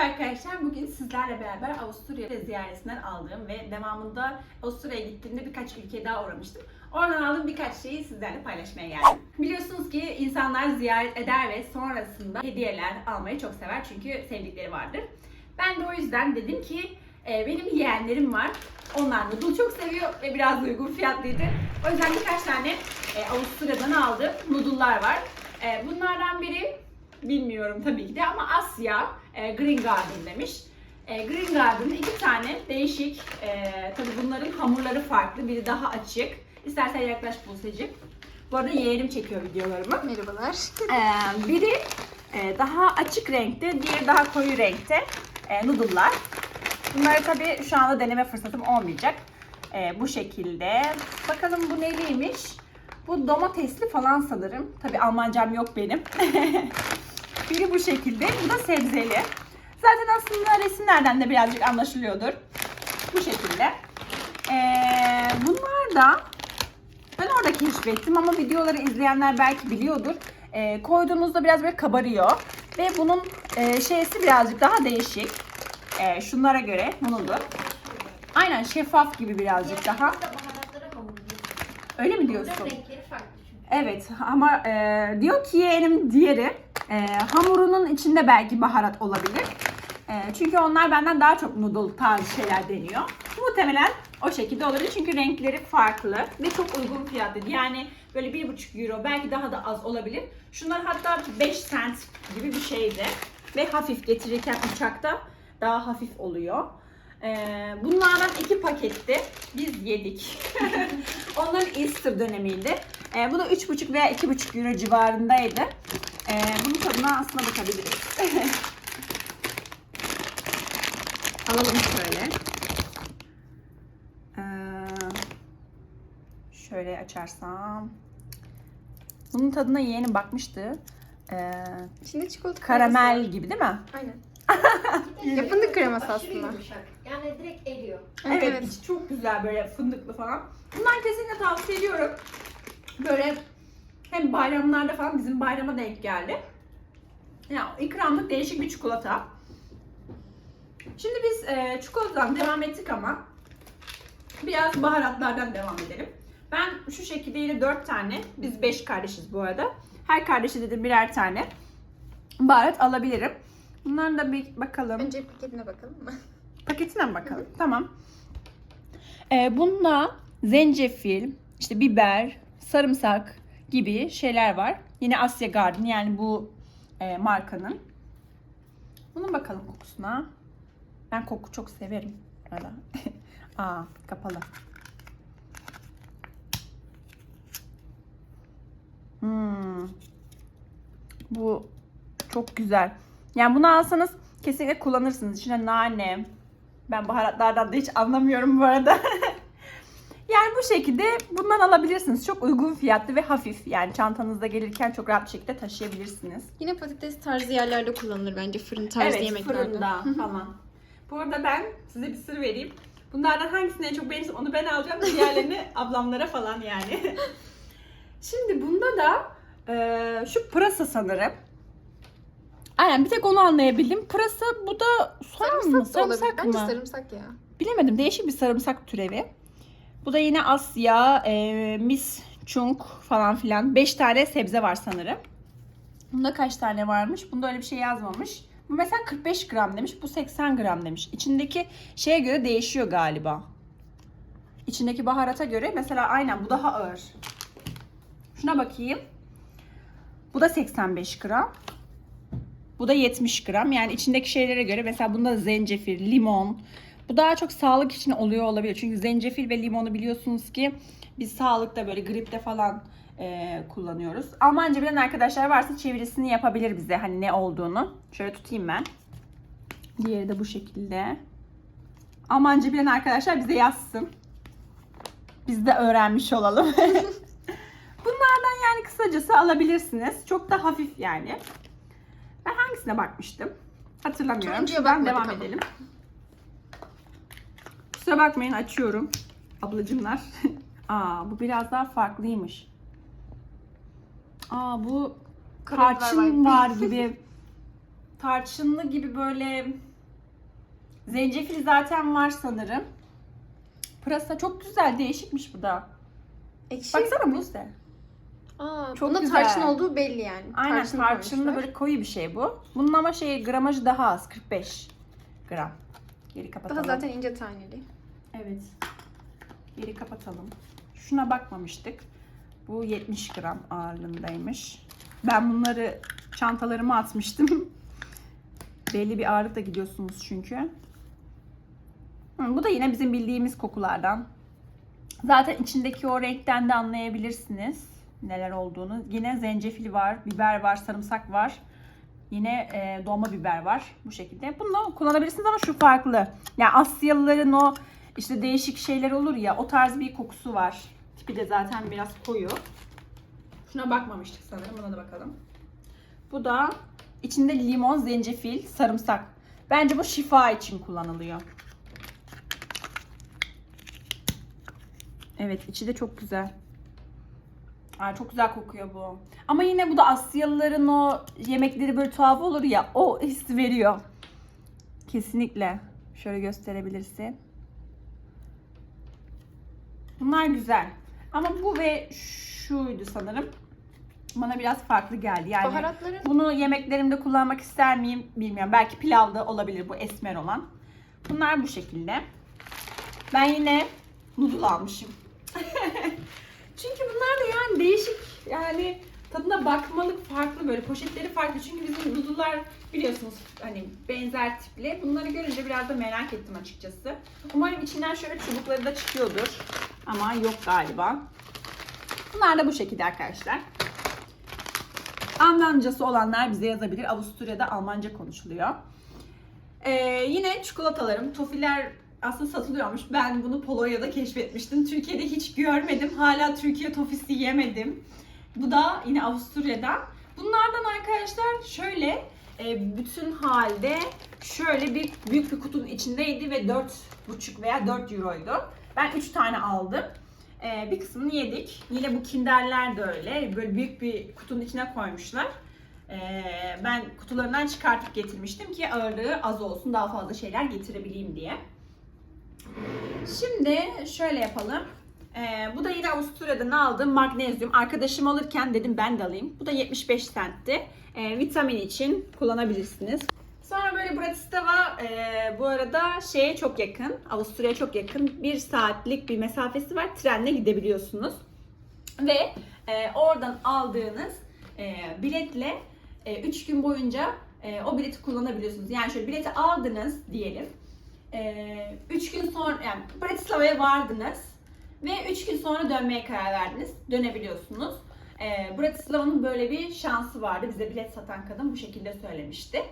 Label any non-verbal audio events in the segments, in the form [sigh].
arkadaşlar. Bugün sizlerle beraber Avusturya ziyaretinden aldığım ve devamında Avusturya'ya gittiğimde birkaç ülkeye daha uğramıştım. Oradan aldığım birkaç şeyi sizlerle paylaşmaya geldim. Biliyorsunuz ki insanlar ziyaret eder ve sonrasında hediyeler almayı çok sever çünkü sevdikleri vardır. Ben de o yüzden dedim ki e, benim yeğenlerim var. Onlar noodle çok seviyor ve biraz uygun fiyatlıydı. O yüzden birkaç tane e, Avusturya'dan aldığım noodle'lar var. E, bunlardan biri bilmiyorum tabii ki de ama Asya e, Green Garden demiş. E, Green Garden'ın iki tane değişik, e, tabii bunların hamurları farklı, biri daha açık. İstersen yaklaş Buse'cim. Bu arada yeğenim çekiyor videolarımı. Merhabalar. Ee, biri e, daha açık renkte, diğeri daha koyu renkte e, noodle'lar. Bunları tabii şu anda deneme fırsatım olmayacak. E, bu şekilde. Bakalım bu neliymiş? Bu domatesli falan sanırım. Tabii Almancam yok benim. [laughs] biri bu şekilde, bu da sebzeli. Zaten aslında resimlerden de birazcık anlaşılıyordur. Bu şekilde. Ee, bunlar da ben orada keşfettim ama videoları izleyenler belki biliyordur. Ee, koyduğunuzda biraz böyle kabarıyor. Ve bunun e, şeysi birazcık daha değişik. Ee, şunlara göre bunundur. Aynen şeffaf gibi birazcık daha. Öyle mi diyorsun? Evet ama e, diyor ki yeğenim diğeri e, hamurunun içinde belki baharat olabilir. E, çünkü onlar benden daha çok noodle tarzı şeyler deniyor. Muhtemelen o şekilde olabilir çünkü renkleri farklı ve çok uygun fiyatlı. Yani böyle 1,5 euro belki daha da az olabilir. Şunlar hatta 5 cent gibi bir şeydi. Ve hafif getirirken uçakta daha hafif oluyor. Ee, bunlardan iki paketti. Biz yedik. [laughs] Onların Easter dönemiydi. Ee, bu da 3,5 veya 2,5 euro civarındaydı. Ee, bunun tadına aslında bakabiliriz. [laughs] Alalım şöyle. Ee, şöyle açarsam. Bunun tadına yeğenim bakmıştı. Ee, İçinde çikolata karamel kreması var. gibi değil mi? Aynen. [laughs] Bir de fındık kreması aşırı aslında. yumuşak. Yani direkt eriyor. Evet, Evet. içi çok güzel böyle fındıklı falan. Bundan kesinlikle tavsiye ediyorum. Böyle hem bayramlarda falan bizim bayrama denk geldi. Ya ikramlık değişik bir çikolata. Şimdi biz e, çikolatadan devam ettik ama biraz baharatlardan devam edelim. Ben şu şekilde yine 4 tane, biz 5 kardeşiz bu arada. Her kardeşe dedim birer tane baharat alabilirim. Bunların da bir bakalım. Önce paketine bakalım mı? [laughs] Paketine mi bakalım? Tamam. Ee, bunda zencefil, işte biber, sarımsak gibi şeyler var. Yine Asya Garden yani bu e, markanın. Bunun bakalım kokusuna. Ben koku çok severim. [laughs] Aa kapalı. Hmm. Bu çok güzel. Yani bunu alsanız kesinlikle kullanırsınız. İçine nane. Ben baharatlardan da hiç anlamıyorum bu arada. [laughs] bu şekilde bundan alabilirsiniz. Çok uygun fiyatlı ve hafif. Yani çantanızda gelirken çok rahat bir şekilde taşıyabilirsiniz. Yine patates tarzı yerlerde kullanılır bence fırın tarzı evet, yemeklerde. fırında falan. Bu arada ben size bir sır vereyim. Bunlardan hangisini en çok beğenirsem onu ben alacağım. Diğerlerini [laughs] ablamlara falan yani. Şimdi bunda da e, şu pırasa sanırım. Aynen bir tek onu anlayabildim. Pırasa bu da soğan mı? Sarımsak. Sarımsak Bence mı? sarımsak ya. Bilemedim. Değişik bir sarımsak türevi. Bu da yine Asya, e, Miss Chung falan filan. 5 tane sebze var sanırım. Bunda kaç tane varmış? Bunda öyle bir şey yazmamış. Bu mesela 45 gram demiş. Bu 80 gram demiş. İçindeki şeye göre değişiyor galiba. İçindeki baharata göre mesela aynen bu daha ağır. Şuna bakayım. Bu da 85 gram. Bu da 70 gram. Yani içindeki şeylere göre mesela bunda zencefil, limon. Bu daha çok sağlık için oluyor olabilir. Çünkü zencefil ve limonu biliyorsunuz ki biz sağlıkta böyle gripte falan e, kullanıyoruz. Almanca bilen arkadaşlar varsa çevirisini yapabilir bize hani ne olduğunu. Şöyle tutayım ben. Diğeri de bu şekilde. Almanca bilen arkadaşlar bize yazsın. Biz de öğrenmiş olalım. [laughs] Bunlardan yani kısacası alabilirsiniz. Çok da hafif yani. Ben hangisine bakmıştım? Hatırlamıyorum. Turuncuya Şuradan devam ama. edelim. Kusura bakmayın açıyorum. Ablacımlar. [laughs] Aa bu biraz daha farklıymış. Aa bu tarçın var. gibi. [laughs] Tarçınlı gibi böyle Zencefil zaten var sanırım. Pırasa çok güzel, değişikmiş bu da. Ekşi. Baksana Buse. Aa, Çok bunda güzel. tarçın olduğu belli yani. Aynen Tarçın tarçınlı koymuşlar. böyle koyu bir şey bu. Bunun ama şey gramajı daha az 45 gram. Geri kapatalım. Daha zaten ince taneli. Evet. Geri kapatalım. Şuna bakmamıştık. Bu 70 gram ağırlığındaymış. Ben bunları çantalarıma atmıştım. [laughs] Belli bir ağırlıkla gidiyorsunuz çünkü. Hı, bu da yine bizim bildiğimiz kokulardan. Zaten içindeki o renkten de anlayabilirsiniz neler olduğunu. Yine zencefil var, biber var, sarımsak var. Yine e, dolma biber var bu şekilde. Bunu kullanabilirsiniz ama şu farklı. Yani Asyalıların o işte değişik şeyler olur ya o tarz bir kokusu var. Tipi de zaten biraz koyu. Şuna bakmamıştık sanırım. Buna da bakalım. Bu da içinde limon, zencefil, sarımsak. Bence bu şifa için kullanılıyor. Evet içi de çok güzel. Ay çok güzel kokuyor bu. Ama yine bu da Asyalıların o yemekleri böyle tuhaf olur ya o hissi veriyor. Kesinlikle. Şöyle gösterebilirsin. Bunlar güzel. Ama bu ve şuydu sanırım. Bana biraz farklı geldi. Yani Baharatları bunu yemeklerimde kullanmak ister miyim bilmiyorum. Belki pilavda olabilir bu esmer olan. Bunlar bu şekilde. Ben yine noodle almışım. [laughs] Çünkü bunlar da yani değişik yani tadına bakmalık farklı böyle poşetleri farklı. Çünkü bizim noodle'lar biliyorsunuz hani benzer tipli. Bunları görünce biraz da merak ettim açıkçası. Umarım içinden şöyle çubukları da çıkıyordur. Ama yok galiba. Bunlar da bu şekilde arkadaşlar. Almancası olanlar bize yazabilir. Avusturya'da Almanca konuşuluyor. Ee, yine çikolatalarım, tofiler aslında satılıyormuş. Ben bunu Polonya'da keşfetmiştim. Türkiye'de hiç görmedim. Hala Türkiye tofisi yemedim. Bu da yine Avusturya'dan. Bunlardan arkadaşlar şöyle e, bütün halde şöyle bir büyük bir kutunun içindeydi ve 4,5 veya 4 euroydu. Ben 3 tane aldım. Ee, bir kısmını yedik. Yine bu kinderler de öyle. Böyle büyük bir kutunun içine koymuşlar. Ee, ben kutularından çıkartıp getirmiştim ki ağırlığı az olsun daha fazla şeyler getirebileyim diye. Şimdi şöyle yapalım. Ee, bu da yine Avusturya'dan aldığım magnezyum. Arkadaşım alırken dedim ben de alayım. Bu da 75 centti. Ee, vitamin için kullanabilirsiniz. Sonra böyle Bratislava e, bu arada şeye çok yakın. Avusturya'ya çok yakın. Bir saatlik bir mesafesi var. Trenle gidebiliyorsunuz. Ve e, oradan aldığınız e, biletle 3 gün boyunca e, o bileti kullanabiliyorsunuz. Yani şöyle bileti aldınız diyelim. 3 gün sonra yani Bratislava'ya vardınız ve 3 gün sonra dönmeye karar verdiniz. Dönebiliyorsunuz. E, Bratislava'nın böyle bir şansı vardı. Bize bilet satan kadın bu şekilde söylemişti.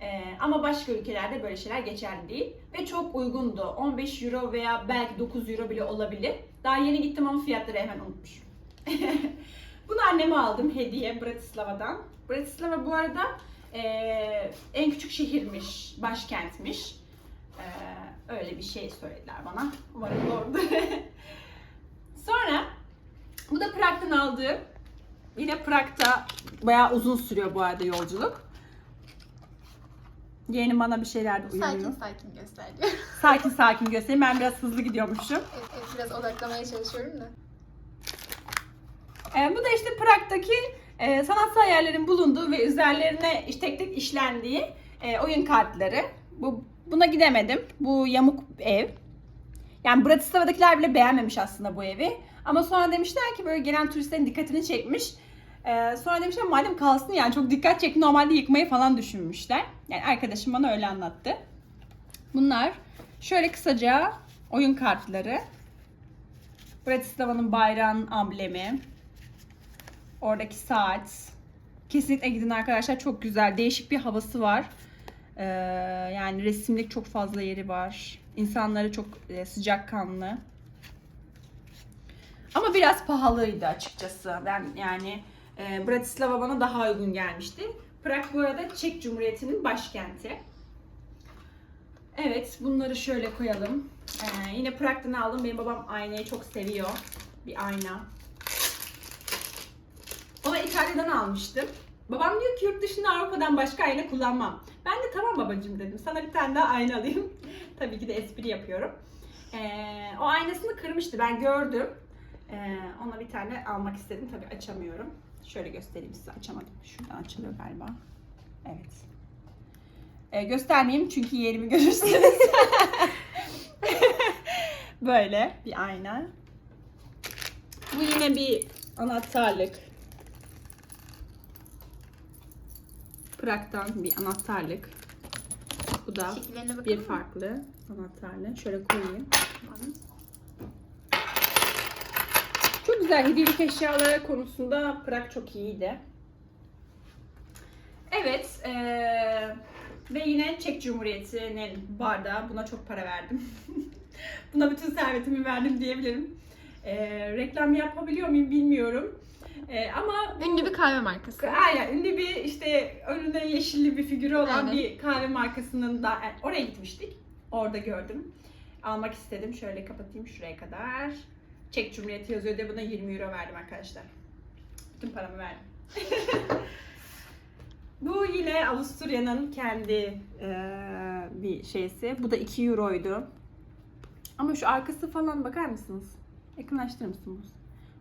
E, ama başka ülkelerde böyle şeyler geçerli değil. Ve çok uygundu. 15 euro veya belki 9 euro bile olabilir. Daha yeni gittim ama fiyatları hemen unutmuşum. [laughs] Bunu anneme aldım hediye Bratislava'dan. Bratislava bu arada e, en küçük şehirmiş, başkentmiş. E, öyle bir şey söylediler bana. Umarım doğrudur. [laughs] Sonra bu da Prag'dan aldığım. Yine Prag'da bayağı uzun sürüyor bu arada yolculuk. Yeğenim bana bir şeyler de uyarıyor. sakin sakin gösteriyor. [laughs] Sakin sakin göstereyim. Ben biraz hızlı gidiyormuşum. evet, evet, biraz odaklamaya çalışıyorum da. E, bu da işte Prag'daki e, sanatsal yerlerin bulunduğu ve üzerlerine işte tek tek işlendiği e, oyun kartları. Bu buna gidemedim. Bu yamuk ev. Yani Bratislava'dakiler bile beğenmemiş aslında bu evi. Ama sonra demişler ki böyle gelen turistlerin dikkatini çekmiş. E, sonra demişler madem kalsın yani çok dikkat çekti normalde yıkmayı falan düşünmüşler. Yani arkadaşım bana öyle anlattı. Bunlar şöyle kısaca oyun kartları. Bratislava'nın bayrağının amblemi. Oradaki saat. Kesinlikle gidin arkadaşlar. Çok güzel. Değişik bir havası var. Ee, yani resimlik çok fazla yeri var. İnsanları çok e, sıcakkanlı. Ama biraz pahalıydı açıkçası. Ben yani e, Bratislava bana daha uygun gelmişti. Prag bu arada Çek Cumhuriyeti'nin başkenti. Evet, bunları şöyle koyalım. Ee, yine Prag'dan aldım. Benim babam aynayı çok seviyor. Bir ayna. Ona İtalya'dan almıştım. Babam diyor ki yurt dışında Avrupa'dan başka ayna kullanmam. Ben de tamam babacığım dedim. Sana bir tane daha ayna alayım. Tabii ki de espri yapıyorum. Ee, o aynasını kırmıştı. Ben gördüm. Ee, ona bir tane almak istedim. Tabii açamıyorum. Şöyle göstereyim size. Açamadım. Şuradan açılıyor galiba. Evet. Ee, göstermeyeyim çünkü yerimi [laughs] görürsünüz. [laughs] Böyle bir ayna. Bu yine bir anahtarlık. Prag'dan bir anahtarlık. Bu da bir farklı anahtarlık. Şöyle koyayım. Çok güzel hediyelik eşyaları konusunda Prag çok iyiydi. Evet, eee, ve yine Çek Cumhuriyeti'nin bardağı. Buna çok para verdim. [laughs] Buna bütün servetimi verdim diyebilirim. Eee, reklam yapabiliyor muyum bilmiyorum. Eee, ama Ünlü bir kahve markası. Aynen ünlü bir işte önünde yeşilli bir figürü olan Aynen. bir kahve markasının da yani oraya gitmiştik. Orada gördüm. Almak istedim. Şöyle kapatayım şuraya kadar. Çek Cumhuriyeti yazıyor diye buna 20 euro verdim arkadaşlar. Bütün paramı verdim. [laughs] Bu yine Avusturya'nın kendi eee, bir şeysi. Bu da 2 euroydu. Ama şu arkası falan bakar mısınız? Yakınlaştırır mısınız?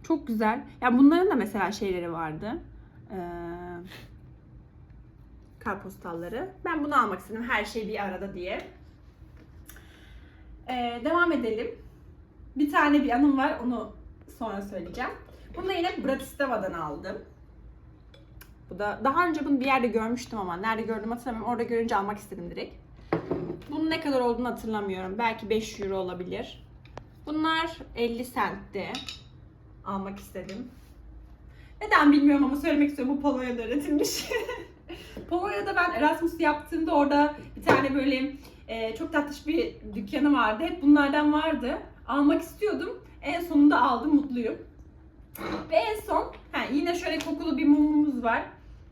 Çok güzel. Ya bunların da mesela şeyleri vardı. Ee, kartpostalları. Ben bunu almak istedim. Her şey bir arada diye. Ee, devam edelim. Bir tane bir anım var. Onu sonra söyleyeceğim. Bunu yine Bratislava'dan aldım. Bu da daha önce bunu bir yerde görmüştüm ama nerede gördüm hatırlamıyorum. Orada görünce almak istedim direkt. Bunun ne kadar olduğunu hatırlamıyorum. Belki 5 euro olabilir. Bunlar 50 centti. Almak istedim. Neden bilmiyorum ama söylemek istiyorum. Bu Polonya'da üretilmiş. [laughs] Polonya'da ben Erasmus yaptığımda orada bir tane böyle e, çok tatlış bir dükkanı vardı. Hep bunlardan vardı. Almak istiyordum. En sonunda aldım. Mutluyum. Ve en son ha, yine şöyle kokulu bir mumumuz var.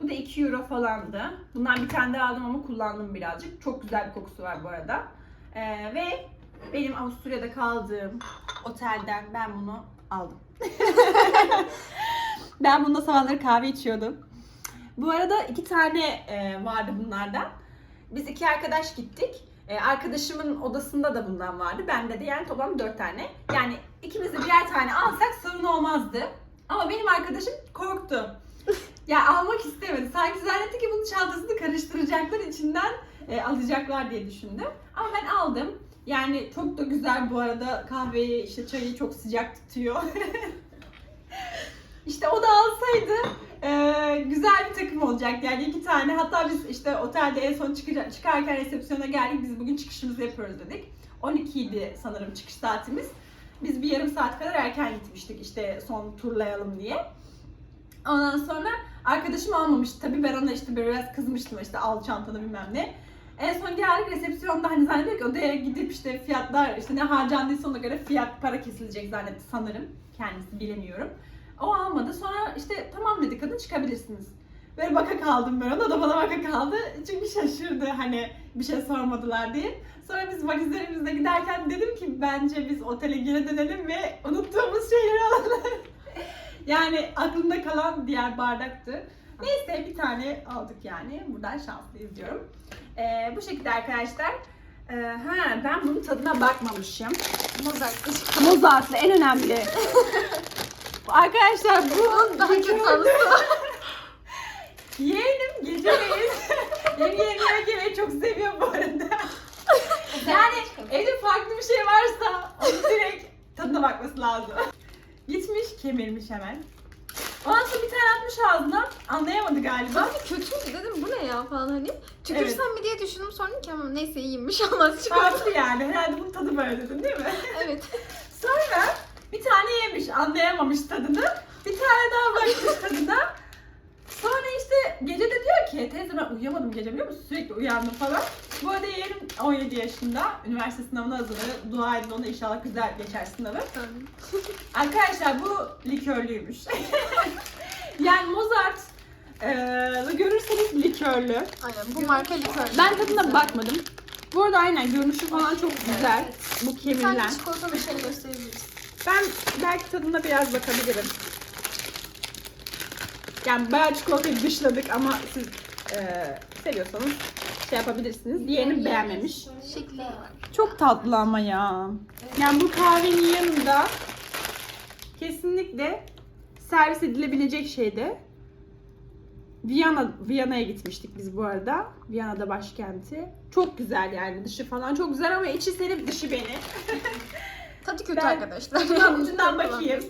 Bu da 2 euro falandı. Bundan bir tane daha aldım ama kullandım birazcık. Çok güzel bir kokusu var bu arada. E, ve benim Avusturya'da kaldığım otelden ben bunu aldım. [laughs] ben bunda sabahları kahve içiyordum. Bu arada iki tane e, vardı bunlardan. Biz iki arkadaş gittik. E, arkadaşımın odasında da bundan vardı. Bende de yani toplam dört tane. Yani ikimiz de birer tane alsak sorun olmazdı. Ama benim arkadaşım korktu. Ya almak istemedi. Sanki zannetti ki bunun çantasını karıştıracaklar içinden e, alacaklar diye düşündüm. Ama ben aldım. Yani çok da güzel bu arada kahveyi işte çayı çok sıcak tutuyor. [laughs] işte o da alsaydı e, güzel bir takım olacak yani iki tane. Hatta biz işte otelde en son çıkacak, çıkarken resepsiyona geldik. Biz bugün çıkışımızı yapıyoruz dedik. 12 idi sanırım çıkış saatimiz. Biz bir yarım saat kadar erken gitmiştik işte son turlayalım diye. Ondan sonra arkadaşım almamıştı. Tabii ben ona işte biraz kızmıştım işte al çantanı bilmem ne. En son geldik resepsiyonda hani zannediyor ki odaya gidip işte fiyatlar işte ne harcandıysa ona göre fiyat para kesilecek zannetti sanırım. Kendisi bilemiyorum. O almadı. Sonra işte tamam dedi kadın çıkabilirsiniz. Böyle baka kaldım ben ona o da bana baka kaldı. Çünkü şaşırdı hani bir şey sormadılar diye. Sonra biz valizlerimizle giderken dedim ki bence biz otele geri dönelim ve unuttuğumuz şeyleri alalım. [laughs] yani aklımda kalan diğer bardaktı. Neyse bir tane aldık yani. Buradan şanslıyız diyorum. Ee, bu şekilde arkadaşlar. Ee, ha, ben bunun tadına bakmamışım. Mozart. Mozart'lı en önemli. [laughs] Arkadaşlar bu Daha kötü anısı. [laughs] yeğenim geceleri benim yeğenim yemek yemeyi çok seviyor bu arada. yani evde farklı bir şey varsa onu direkt tadına bakması lazım. Gitmiş kemirmiş hemen. Ondan sonra bir tane atmış ağzına anlayamadı galiba. Ben de kötüydü dedim bu ne ya falan hani. Tükürsem mi diye düşündüm sonra ki ama neyse iyiymiş olmaz çıkıyor. Farklı yani herhalde bunun tadı böyle dedim değil mi? evet. Sonra bir tane yemiş anlayamamış tadını. Bir tane daha bakmış tadına. Sonra işte gece de diyor ki teyze ben uyuyamadım gece biliyor musun? Sürekli uyandım falan. Bu arada yeğenim 17 yaşında. Üniversite sınavına hazırlanıyor. Dua edin ona inşallah güzel geçer sınavı. [laughs] Arkadaşlar bu likörlüymüş. [laughs] yani Mozart eee görürseniz likörlü. Aynen bu marka likör. Ben tadına bakmadım. Bu arada aynen görünüşü falan çok güzel. Bu Sen kemirilen. çikolata bir şey gösterebiliriz. Ben belki tadına biraz bakabilirim. Yani bayağı çikolatayı dışladık ama siz eee, seviyorsanız şey yapabilirsiniz. Diğerini beğenmemiş. Şekli var. Çok tatlı ama ya. Yani bu kahvenin yanında kesinlikle servis edilebilecek şeyde. Viyana Viyana'ya gitmiştik biz bu arada. Viyana'da başkenti. Çok güzel yani dışı falan çok güzel ama içi senin dışı beni. [laughs] Tadı kötü Ben- arkadaşlar. [laughs] Ucundan- ucundan bakayım.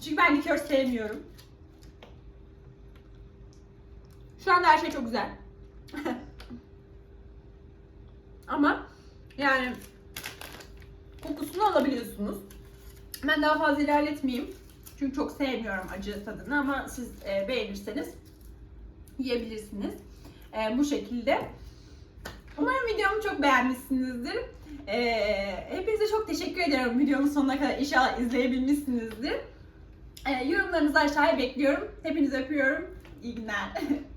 Çünkü ben likör sevmiyorum. Şu anda her şey çok güzel. [laughs] Ama yani kokusunu alabiliyorsunuz. Ben daha fazla ilerletmeyeyim. Çünkü çok sevmiyorum acı tadını ama siz e, beğenirseniz yiyebilirsiniz. E, bu şekilde. Umarım videomu çok beğenmişsinizdir. E, hepinize çok teşekkür ediyorum videomun sonuna kadar inşallah izleyebilmişsinizdir. E, yorumlarınızı aşağıya bekliyorum. Hepinizi öpüyorum. İyi günler. [laughs]